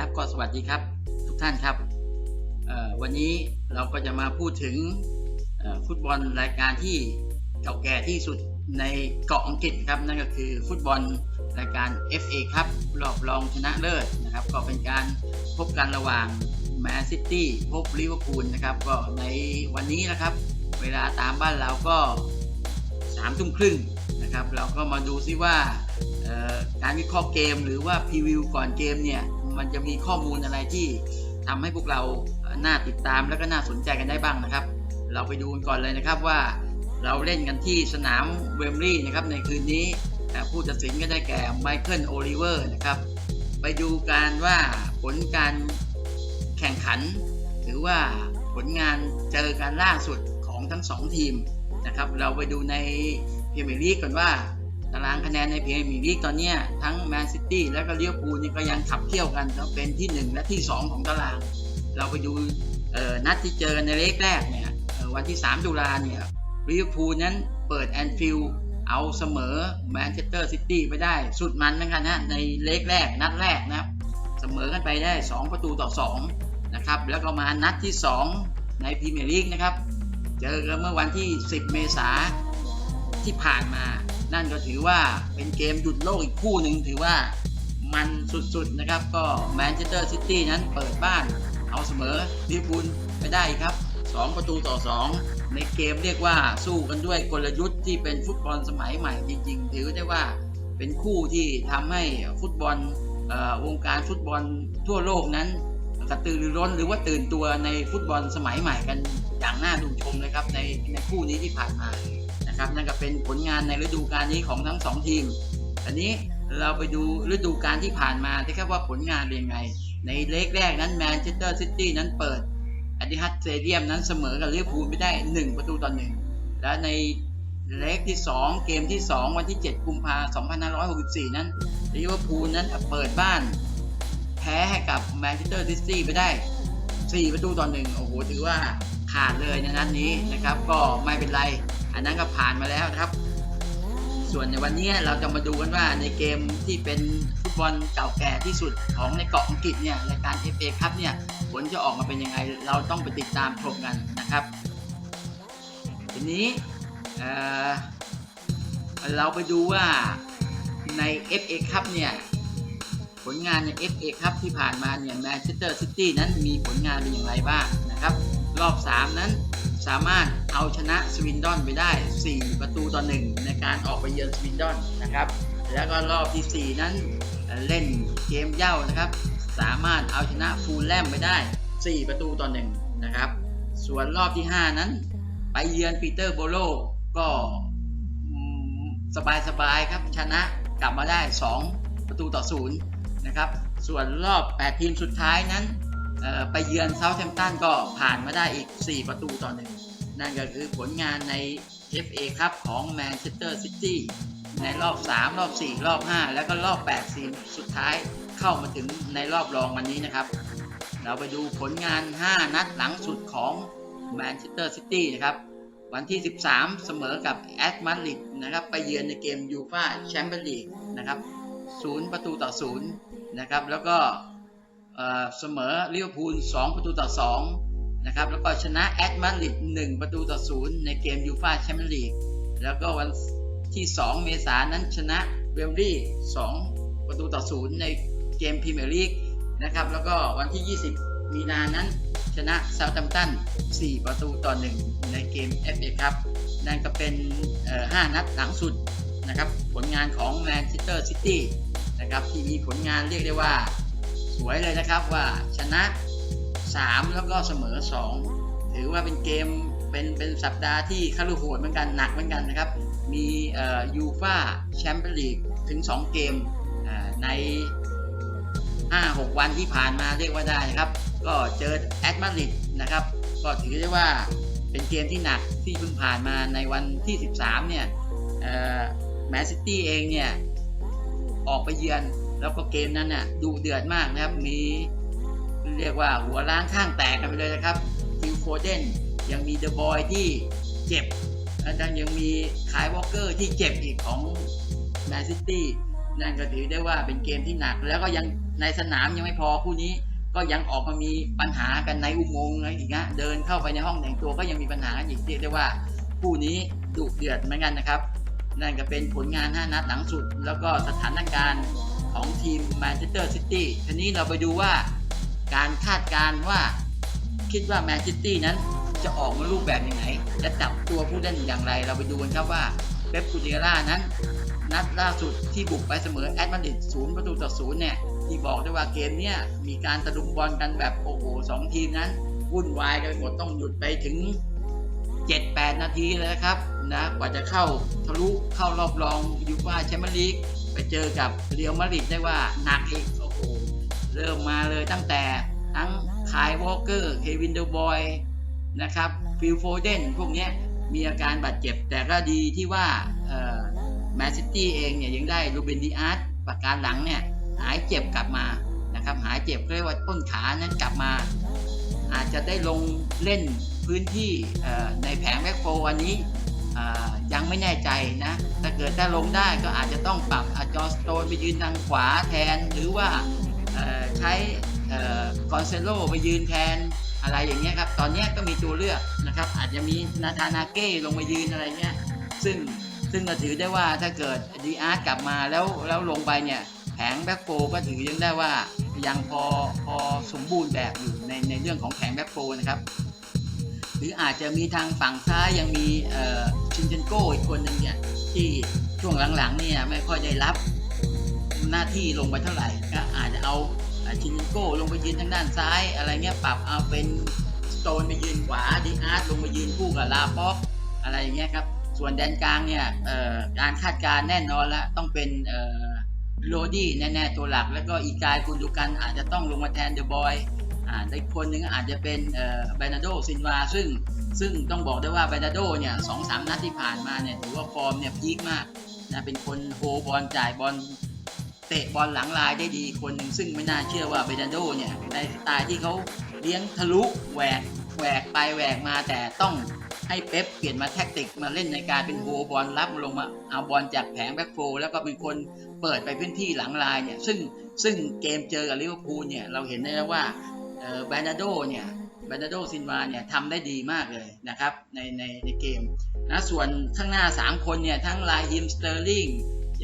ครับก็สวัสดีครับทุกท่านครับวันนี้เราก็จะมาพูดถึงฟุตบอลรายการที่เก่าแก่ที่สุดในเกาะอังกฤษครับนั่นก็คือฟุตบอลรายการ FA ครับรอบรองชนะเลิศนะครับ ก็เป็นการพบกันระหว่างแมนซิตี้พบลิเวอร์พูลนะครับ ก็ในวันนี้นะครับ เวลาตามบ้านเราก็สามทุ่มครึ่งนะครับ เราก็มาดูซิว่าการวิเคราะห์เกมหรือว่าพรีวิวก่อนเกมเนี่ย มันจะมีข้อมูลอะไรที่ทำให้พวกเราน่าติดตามแล้วก็น่าสนใจกันได้บ้างนะครับ เราไปดูกันก่อนเลยนะครับว่าเราเล่นกันที่สนามเวมลีย์นะครับในคืนนี้ผู้ตัดสินก็ได้แก่ไมเคิลโอลิเวอร์นะครับ ไปดูการว่าผลการแข่งขัน หรือว่าผลงานเจอกันล่าสุดของทั้งสองทีมนะครับ เราไปดูในพรีเมียร์ลีกก่อนว่า ตารางคะแนนในพรีเมียร์ลีกตอนนี้ทั้งแมนซิตี้และก็ลิเวพูนี่ก็ยังขับเคี่ยวกันแล้วเป็นที่ 1 และที่ 2 ของตาราง เราไปดูนัดที่เจอกันในเลกแรกเนี่ยวันที่ 3 ตุลาเนี่ยลิเวอร์พูลนั้นเปิดแอนฟิลด์เอาเสมอแมนเชสเตอร์ซิตี้ไปได้สุดมันเหมือนกันนะในเลกแรกนัดแรกนะครับเสมอกันไปได้ 2 ประตูต่อ2นะครับแล้วก็มานัดที่ 2 ในพรีเมียร์ลีกนะครับ เจอกันเมื่อวันที่ 10 เมษาที่ผ่านมา นั่นก็ถือว่าเป็นเกมหยุดโลกอีกคู่หนึ่งถือว่ามันสุดๆนะครับ ก็แมนเชสเตอร์ซิตี้นั้นเปิดบ้านเอาเสมอลิเวอร์พูลไปได้ครับ 2 ประตูต่อ 2 ในเกมเรียกว่าสู้กันด้วยกลยุทธ์ที่เป็นฟุตบอลสมัยใหม่จริงๆ ถือได้ว่าเป็นคู่ที่ทำให้ฟุตบอลวงการฟุตบอลทั่วโลกนั้นกระตือรือร้นหรือว่าตื่นตัวในฟุตบอลสมัยใหม่กันอย่างน่าดูชมเลยครับในในคู่นี้ที่ผ่านมา นะครับนั่นก็เป็นผลงานในฤดูกาลนี้ของทั้งสองทีมอันนี้เราไปดูฤดูกาลที่ผ่านมาที่ครับว่าผลงานเป็นยังไง ในเลกแรกนั้นแมนเชสเตอร์ซิตี้นั้นเปิดอดิฮัตสเตเดียมนั้นเสมอกับลิเวอร์พูลไปได้ 1 ประตูต่อหนึ่งและในเลกที่ 2 เกมที่ 2 วันที่ 7 กุมภาพันธ์2564 นั้นลิเวอร์พูลนั้นเปิดบ้านแพ้ให้กับแมนเชสเตอร์ซิตี้ไปได้ 4 ประตูต่อหนึ่งโอ้โหถือว่าขาดเลยในนัดนนี้นะครับ ก็ไม่เป็นไร อันนั้นก็ผ่านมาแล้วนะครับ ส่วนในวันนี้เราจะมาดูกันว่าในเกมที่เป็นฟุตบอลเก่าแก่ที่สุดของในเกาะอังกฤษเนี่ยรายการ FA ครับเนี่ยผลจะออกมาเป็นยังไง เราต้องไปติดตามชมกันนะครับ ทีนี้เเราไปดูว่าใน FA ครับเนี่ยผลงานใน FA ครับที่ผ่านมาเนี่ยแมนเชสเตอร์ซิตี้นั้นมีผลงานเป็นอย่างไรบ้างนะครับ รอบ 3 นั้น สามารถเอาชนะสวินดอนไปได้ 4 ประตูต่อ1ในการออกไปเยือนสวินดอนนะครับ แล้วก็รอบที่ 4 นั้นเล่นเกมเย่านะครับ สามารถเอาชนะฟูลแลมไปได้ 4 ประตูต่อ1นะครับ ส่วนรอบที่ 5 นั้น ไปเยือนปีเตอร์โบโลก็สบายๆครับชนะกลับมาได้ 2 ประตูต่อ0นะครับ ส่วนรอบ 8 ทีมสุดท้ายนั้น ไปเยือนเซาท์แฮมป์ตันก็ผ่านมาได้อีก 4 ประตูต่อหนึ่งนั่นก็คือผลงานใน FA ครับของแมนเชสเตอร์ซิตี้ในรอบ 3 รอบ 4 รอบ 5 แล้วก็รอบ8ทีมสุดท้ายเข้ามาถึงในรอบรองวันนี้นะครับ เราไปดูผลงาน 5 นัดหลังสุดของแมนเชสเตอร์ซิตี้นะครับ วันที่ 13 เสมอกับแอตมาริดนะครับ ไปเยือนในเกมยูฟาแชมเปี้ยนลีกนะครับ 0 ประตูต่อ 0 นะครับ แล้วก็ เอ่อเสมอลิเวอร์พูล2ประตูต่อ2นะครับแล้วก็ชนะแอตมาดริด1ประตูต่อ0ในเกมยูฟาแชมเปี้ยนลีกแล้วก็วันที่ 2 เมษายนนั้นชนะเวมบลีย์2ประตูต่อ0ในเกมพรีเมียร์ลีกนะครับแล้วก็วันที่ 20 มีนานั้นชนะเซาท์แฮมป์ตัน 4 ประตูต่อ 1 ในเกม FA ครับนั่นก็เป็น 5 นัดหลังสุดนะครับผลงานของแมนเชสเตอร์ซิตี้นะครับที่มีผลงานเรียกได้ว่า สวยเลยนะครับว่าชนะ 3 แล้วก็เสมอ 2 ถือว่าเป็นเกมเป็นเป็นสัปดาห์ที่คารุโหดเหมือนกันหนักเหมือนกันนะครับ มียูฟาแชมเปี้ยนลีกถึง 2 เกมใน 5-6 วันที่ผ่านมาเรียกว่าได้นะครับ ก็เจอแอตมาดริดนะครับ ก็ถือได้ว่าเป็นเกมที่หนักที่เพิ่งผ่านมาในวันที่ 13 เนี่ยแมนซิตี้เองเนี่ย ออกไปเยือน แล้วก็เกมนั้นน่ะดูเดือดมากนะครับ มีเรียกว่าหัวล้างข้างแตกกันไปเลยนะครับฟิลโฟเดนยังมีเดอะบอยที่เจ็บแล้วยังมีคายวอลเกอร์ที่เจ็บอีกของแมนซิตี้นั่นก็ถือได้ว่าเป็นเกมที่หนัก แล้วก็ยังในสนามยังไม่พอคู่นี้ก็ยังออกมามีปัญหากันในอุโมงค์อะไรอีกนะเดินเข้าไปในห้องแต่งตัวก็ยังมีปัญหาอีกเรียกได้ว่าคู่นี้ดุเดือดเหมือนกันนะครับ นั่นก็เป็นผลงาน 5 นัดหลังสุด แล้วก็สถานการณ์ ของทีมแมนเชสเตอร์ซิตี้ทีนี้เราไปดูว่าการคาดการณ์ว่าคิดว่าแมนซิตี้นั้นจะออกมารูปแบบยังไงจะจับตัวผู้เล่นอย่างไร เราไปดูกันครับว่าเป๊ปกูเดียร่านั้น นัดล่าสุดที่บุกไปเสมอแอตมาดริดศูนย์ประตูต่อศูนย์เนี่ยที่บอกได้ว่าเกมเนี้ยมีการตะลุมบอลกันแบบโอ้โหสองทีมนั้นวุ่นวายกันหมดต้องหยุดไปถึง 7-8 นาทีเลยนะครับนะกว่าจะเข้าทะลุเข้ารอบรองยูฟ่าแชมเปี้ยนลีก ไปเจอกับเรียวมาริดได้ว่าหนักอีกโอ้โหเริ่มมาเลยตั้งแต่ทั้งคายวอลเกอร์เควินเดอร์บอยนะครับฟิลโฟเดนพวกนี้มีอาการบาดเจ็บ แต่ก็ดีที่ว่าแมนซิตี้เองเนี่ยยังได้ลูเบนดิอาร์ตประการหลังเนี่ยหายเจ็บกลับมานะครับหายเจ็บเรียกว่าต้นขานั้นกลับมา อาจจะได้ลงเล่นพื้นที่ในแผงแบ็คโฟวันนี้ ยังไม่แน่ใจนะ ถ้าเกิดถ้าลงได้ก็อาจจะต้องปรับอาจอสโตนไปยืนทางขวาแทน หรือว่าใช้กอนเซโลไปยืนแทนอะไรอย่างเงี้ยครับ ตอนนี้ก็มีตัวเลือกนะครับ อาจจะมีนาธานาเก้ลงมายืนอะไรเงี้ย ซึ่งซึ่งก็ถือได้ว่าถ้าเกิดดีอาร์ตกลับมาแล้วแล้วลงไปเนี่ยแผงแบ็คโฟก็ถือยังได้ว่ายังพอพอสมบูรณ์แบบอยู่ในในเรื่องของแผงแบ็คโฟนะครับ หรืออาจจะมีทางฝั่งซ้ายยังมีชินเชนโก้อีกคนหนึ่งเนี่ยที่ช่วงหลังๆเนี่ยไม่ค่อยได้รับหน้าที่ลงไปเท่าไหร่ก็อาจจะเอาชินเชนโก้ลงไปยืนทางด้านซ้าย อะไรเงี้ยปรับเอาเป็นสโตนไปยืนขวาดีอาร์ตลงไปยืนคู่กับลาป็อกอะไรอย่างเงี้ยครับส่วนแดนกลางเนี่ยการคาดการแน่นอนแล้วต้องเป็นโรดี้แน่ๆตัวหลัก แล้วก็อีกายคุณดูกันอาจจะต้องลงมาแทนเดอะบอย อ่าอีกคนหนึ่งอาจจะเป็นเอ่อเบนาโดซินวาซึ่งซึ่งต้องบอกได้ว่าเบนาโดเนี่ยสองสามนัดที่ผ่านมาเนี่ยถือว่าฟอร์มเนี่ยพีคมากนะเป็นคนโฮบอลจ่ายบอลเตะบอลหลังลายได้ดีคนหนึ่งซึ่งไม่น่าเชื่อว่าเบนาโดเนี่ยในสไตล์ที่เขาเลี้ยงทะลุแหวกแหวกไปแหวกมาแต่ต้องให้เป๊ปเปลี่ยนมาแท็กติกมาเล่นในการเป็นโฮบอลรับลงมาเอาบอลจากแผงแบ็คโฟร์แล้วก็เป็นคนเปิดไปพื้นที่หลังลายเนี่ยซึ่งซึ่งเกมเจอกับลิเวอร์พูลเนี่ยเราเห็นได้แล้วว่า แบรนาโดเนี่ยแบรนาโดซินวาเนี่ยทำได้ดีมากเลยนะครับในในในเกมนะส่วนข้างหน้า 3 คนเนี่ยทั้งลายฮิมสเตอร์ลิง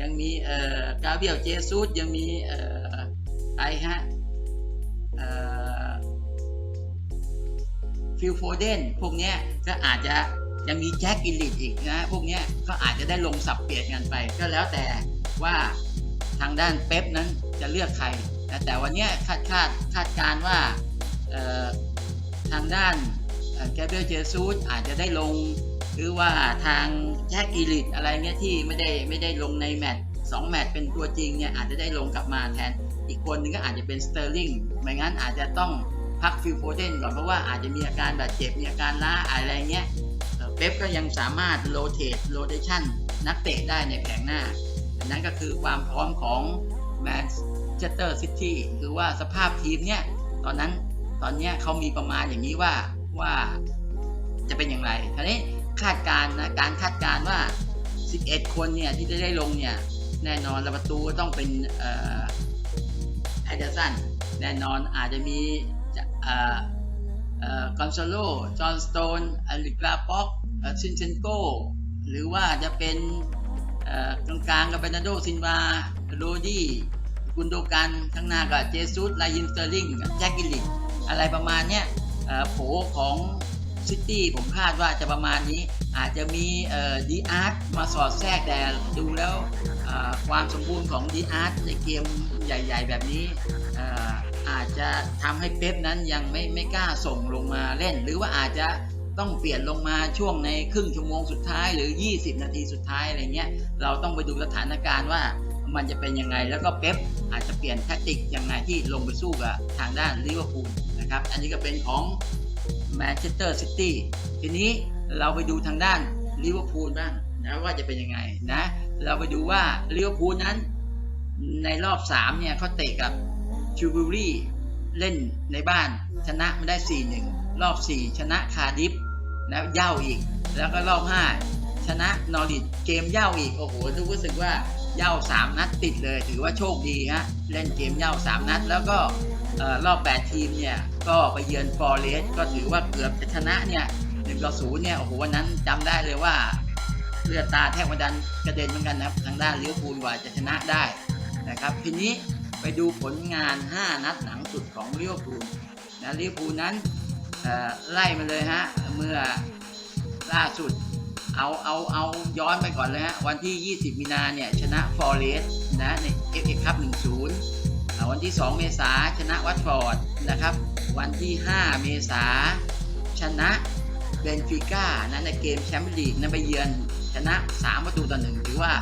ยังมีเอ่อกาเบียลเจซุสยังมีเอ่อไอฮะเอ่อฟิลโฟเดนพวกเนี้ยก็อาจจะยังมีแจ็คกิลลิตอีกนะพวกเนี้ยก็อาจจะได้ลงสับเปลี่ยนกันไป ก็แล้วแต่ว่าทางด้านเป๊ปนั้นจะเลือกใครแต่แต่วันเนี้ยคาดคาดคาดการณ์ว่า ทางด้านแกเบรียลเจซูสอาจจะได้ลง หรือว่าทางแจ็คกิลิตอะไรเงี้ยที่ไม่ได้ไม่ได้ลงในแมตช์สองแมตช์เป็นตัวจริงเนี่ยอาจจะได้ลงกลับมาแทน อีกคนนึงก็อาจจะเป็นสเตอร์ลิงไม่งั้นอาจจะต้องพักฟิลโฟเดนก่อนเพราะว่าอาจจะมีอาการบาดเจ็บมีอาการล้าอะไรเงี้ยเป๊ปก็ยังสามารถโรเตทโรเ t ชันนักเตะได้ในแผงหน้า อันนั้นก็คือความพร้อมของแมนเชสเตอร์ซิตี้คือว่าสภาพทีมเนี่ยตอนนั้น ตอนนี้เขามีประมาณอย่างนี้ว่าว่าจะเป็นอย่างไรทีนี้คาดการณ์นะการคาดการณ์ว่า 11 คนเนี่ยที่จะได้ลงเนี่ยแน่นอนประตูต้องเป็นเอ่อแอดเดอร์สันแน่นอนอาจจะมีจะเอ่อเอ่อกอนซโล จอห์นสโตนอลิกลาป็อกชินเชนโก หรือว่าจะเป็นกลางกลางกับเบนาโดซินวาโรดี้กุนโดกันข้างหน้ากับเจสุสไลยินสเตอร์ลิงแจ็คกิลลิก อะไรประมาณเนี้ยโผของซิตี้ผมคาดว่าจะประมาณนี้ อาจจะมีดีอาร์ตมาสอดแทรกแต่ดูแล้วความสมบูรณ์ของดีอาร์ตในเกมใหญ่ ๆ แบบนี้อาจจะทำให้เป๊ปนั้นยังไม่ไม่กล้าส่งลงมาเล่น หรือว่าอาจจะต้องเปลี่ยนลงมาช่วงในครึ่งชั่วโมงสุดท้ายหรือ 20 นาทีสุดท้ายอะไรเงี้ยเราต้องไปดูสถานการณ์ว่ามันจะเป็นยังไงแล้วก็เป๊ปอาจจะเปลี่ยนแทคติกยังไงที่ลงไปสู้กับทางด้านลิเวอร์พูล นะครับ อันนี้ก็เป็นของแมนเชสเตอร์ซิตี้ทีนี้เราไปดูทางด้านลิเวอร์พูลบ้างนะว่าจะเป็นยังไงนะเราไปดูว่าลิเวอร์พูลนั้นในรอบ 3 เนี่ยเขาเตะกับชูบูรี่เล่นในบ้านชนะมาได้ 4-1 รอบ 4 ชนะคาร์ดิฟแล้วเย่าอีก แล้วก็รอบ 5 ชนะนอริทเกมเย่าอีก โอ้โหรู้สึกว่าเย้าสามนัดติดเลย ถือว่าโชคดีฮะ เล่นเกมเย้าสามนัด แล้วก็ รอบ 8 ทีมเนี่ยก็ไปเยือนฟอร์เรสก็ถือว่าเกือบจะชนะเนี่ยหนึ่งต่อศูนย์เนี่ยโอ้โหวันนั้นจำได้เลยว่าเลือดตาแทบกระดันกระเด็นเหมือนกันนะทางด้านลิเวอร์พูลกว่าจะชนะได้นะครับทีนี้ไปดูผลงาน 5 นัดหลังสุดของลิเวอร์พูลนะลิเวอร์พูลนั้นไล่มาเลยฮะเมื่อล่าสุดเอาเอาเอาย้อนไปก่อนเลยฮะวันที่ 20 มีนาเนี่ยชนะฟอร์เรสนะในเอฟเอคัพ1-0อ่า วันที่ 2 เมษาชนะวัตฟอร์ดนะครับ วันที่ 5 เมษาชนะเบนฟิก้านะในเกมแชมเปี้ยนลีกนะไปเยือนชนะ 3 ประตูต่อหนึ่งถือว่า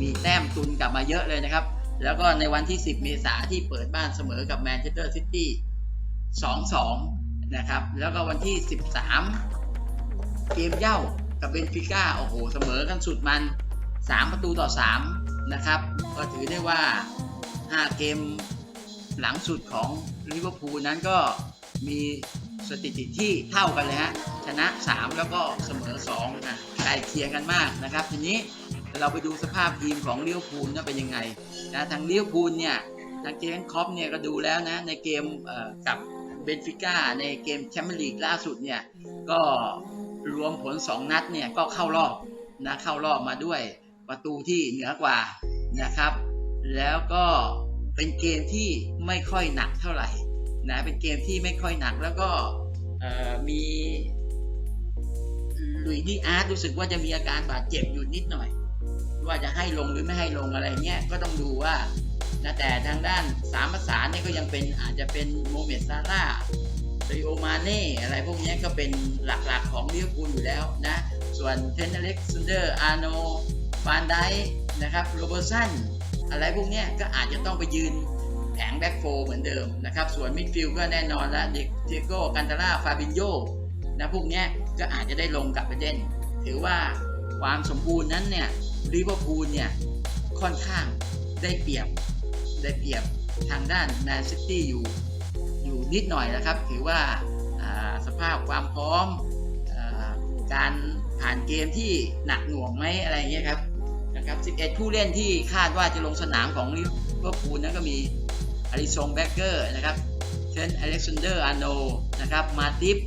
มีแต้มตุนกลับมาเยอะเลยนะครับ แล้วก็ในวันที่ 10 เมษาที่เปิดบ้านเสมอกับแมนเชสเตอร์ซิตี้2-2 นะครับ แล้วก็วันที่ 13 เกมเย้ากับเบนฟิก้าโอ้โหเสมอกันสุดมัน 3 ประตูต่อ 3 นะครับ ก็ถือได้ว่า 5 เกม หลังสุดของลิเวอร์พูลนั้นก็มีสถิติที่เท่ากันเลยฮะชนะ 3 แล้วก็เสมอ2นะใกล้เคียงกันมากนะครับ ทีนี้เราไปดูสภาพทีมของลิเวอร์พูลว่าเป็นยังไงนะทางลิเวอร์พูลเนี่ยทางเจนคอปเนี่ยก็ดูแล้วนะในเกมกับเบนฟิก้าในเกมแชมเปี้ยนลีกล่าสุดเนี่ยก็รวมผล 2 นัดเนี่ยก็เข้ารอบนะเข้ารอบมาด้วยประตูที่เหนือกว่านะครับ แล้วก็ เป็นเกมที่ไม่ค่อยหนักเท่าไหร่นะเป็นเกมที่ไม่ค่อยหนักแล้วก็มีลุยส์ดีอาร์ตรู้สึกว่าจะมีอาการบาดเจ็บอยู่นิดหน่อย ว่าจะให้ลงหรือไม่ให้ลงอะไรเงี้ยก็ต้องดูว่านะแต่ทางด้านสามประสานเนี่ยก็ยังเป็นอาจจะเป็นโมเมดซาร่าซาริโอมาเน่อะไรพวกนี้ก็เป็นหลักๆของลิเวอร์พูลอยู่แล้วนะ ส่วนเทนเนเล็กซันเดอร์อาร์โนฟานไดนะครับโรเบอร์สัน อะไรพวกนี้ก็อาจจะต้องไปยืนแผงแบ็กโฟเหมือนเดิมนะครับ ส่วนมิดฟิลก็แน่นอนแล้วเด็กเทโก้กันตาร่าฟาบินโยนะพวกนี้ก็อาจจะได้ลงกลับไปเล่น ถือว่าความสมบูรณ์นั้นเนี่ยลิเวอร์พูลเนี่ยค่อนข้างได้เปรียบได้เปรียบทางด้านแมนซิตี้อยู่อยู่นิดหน่อยนะครับ ถือว่าสภาพความพร้อมอการผ่านเกมที่หนักหน่วงไหมอะไรเงี้ยครับ นะครับ 11 ผู้เล่นที่คาดว่าจะลงสนามของลิเวอร์พูลนั้นก็มีอาริซงแบ็กเกอร์นะครับเชนอเล็กซานเดอร์อาโนนะครับ มาติฟ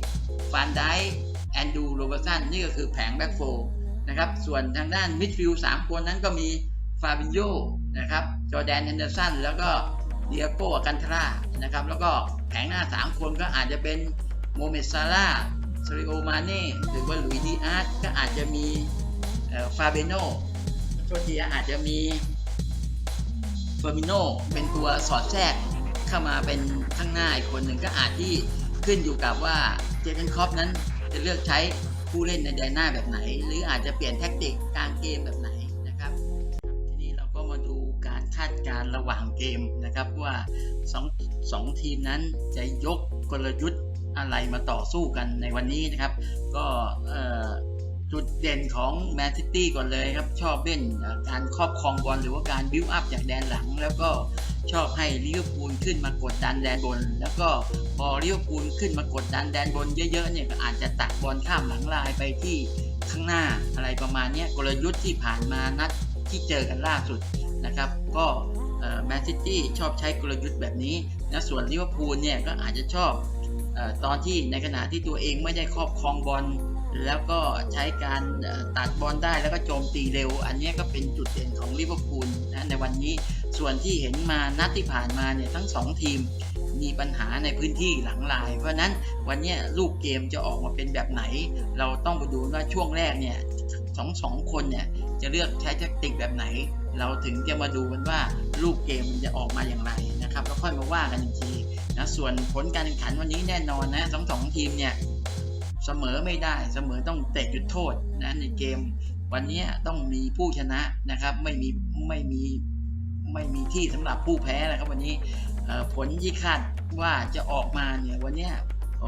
ฟานไดแอนดูโรเบอร์สันนี่ก็คือแผงแบ็กโฟนะครับ ส่วนทางด้านมิดฟิลด์สามคนนั้นก็มีฟาบินโยนะครับ จอแดนเฮนเดอร์สัน แล้วก็เดียโก้กันทรานะครับ แล้วก็แผงหน้า 3 คนก็อาจจะเป็นโมเมดซาร่าซริโอมาเน่ หรือว่าลุยดีอาร์ตก็อาจจะมีฟาเบโน โชทีอาจจะมีเฟอร์มิโนเป็นตัวสอดแทรกเข้ามาเป็นข้างหน้าอีกคนหนึ่งก็อาจที่ขึ้นอยู่กับว่าเจเกนคอปนั้นจะเลือกใช้ผู้เล่นในแดนหน้าแบบไหน หรืออาจจะเปลี่ยนแท็กติกกลางเกมแบบไหนนะครับ ทีนี้เราก็มาดูการคาดการณ์ระหว่างเกมนะครับว่าสองสองทีมนั้นจะยกกลยุทธ์อะไรมาต่อสู้กันในวันนี้นะครับ ก็เอ่อ จุดเด่นของแมนซิตี้ก่อนเลยครับ ชอบเล่นการครอบครองบอลหรือว่าการบิวอัพจากแดนหลัง แล้วก็ชอบให้ลิเวอร์พูลขึ้นมากดดันแดนบน แล้วก็พอลิเวอร์พูลขึ้นมากดดันแดนบนเยอะๆเนี่ยก็อาจจะตักบอลข้ามหลังลายไปที่ข้างหน้าอะไรประมาณนี้กลยุทธ์ที่ผ่านมานัดที่เจอกันล่าสุดนะครับ ก็แมนซิตี้ชอบใช้กลยุทธ์แบบนี้นะส่วนลิเวอร์พูลเนี่ยก็อาจจะชอบออตอนที่ในขณะที่ตัวเองไม่ได้ครอบครองบอล แล้วก็ใช้การตัดบอลได้แล้วก็โจมตีเร็ว อันนี้ก็เป็นจุดเด่นของลิเวอร์พูลนะในวันนี้ส่วนที่เห็นมานัดที่ผ่านมาเนี่ยทั้งสองทีมมีปัญหาในพื้นที่หลังลาย เพราะนั้นวันนี้ลูกเกมจะออกมาเป็นแบบไหน เราต้องไปดูว่าช่วงแรกเนี่ยสองสองคนเนี่ยจะเลือกใช้แทคติกแบบไหน เราถึงจะมาดูกันว่าลูกเกมมันจะออกมาอย่างไรนะครับแล้วค่อยมาว่ากันอีกทีนะส่วนผลการแข่งขันวันนี้แน่นอนนะทั้งสองทีมเนี่ย เสมอไม่ได้เสมอต้องเตะจุดโทษนะในเกม วันนี้ต้องมีผู้ชนะนะครับ ไม่มีไม่มีไม่มีที่สำหรับผู้แพ้นะครับวันนี้ผลที่คาดว่าจะออกมาเนี่ยวันนี้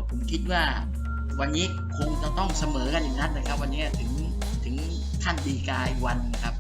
ผมคิดว่าวันนี้คงจะต้องเสมอกันอีกนัดนะครับ วันนี้ถึงถึงขั้นดีกายวันนะครับ